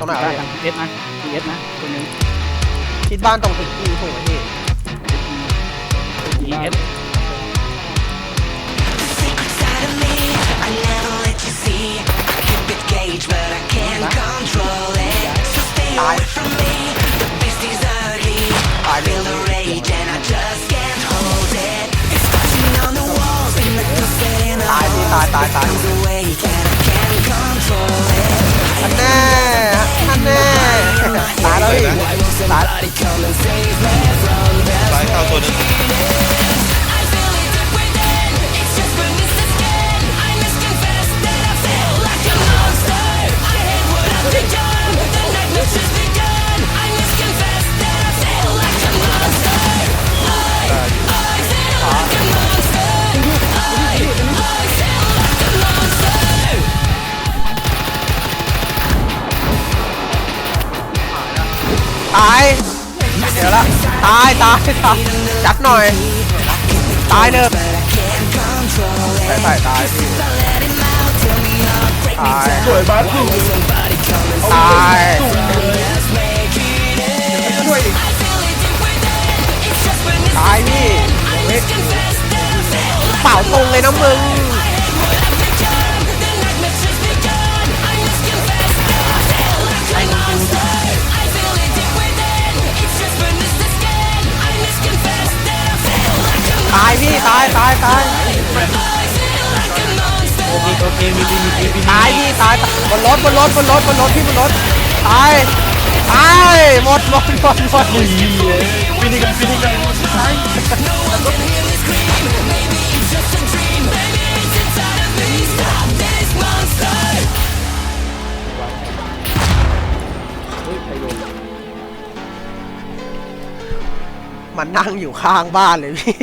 รงไหน ได้ วะ ทางเอสนะทีเอสนะคนหนึง คิดบ้านตรงตึกอีถูกไหมพี่ ทีเอส side of me I never let you see I keep it caged but I can't control it So stay away from me The beast is ugly I feel the rage and I just can't hold it It's touching on the walls and I can set in ตายพี่ตายตายตาย the wake ตาย Somebody ตายเดี๋ยวละตายตายตายจัดหน่อย ตายเนอะใส่ใส่ตายพี่ตายสวยบ้านสุดตายช่วยอีกตายพี่เฮ้ยเป่าตรงเลยนะมึง พี่ตายตายตายโอเคโอเคมีมีมีมีมีตายพี่ตายบนรถบนรถบนรถบนรถพี่บนรถตายตายหมดหมดหมดหมดฟินิกันฟินิกันมันนั่งอยู่ข้างบ้านเลยพี่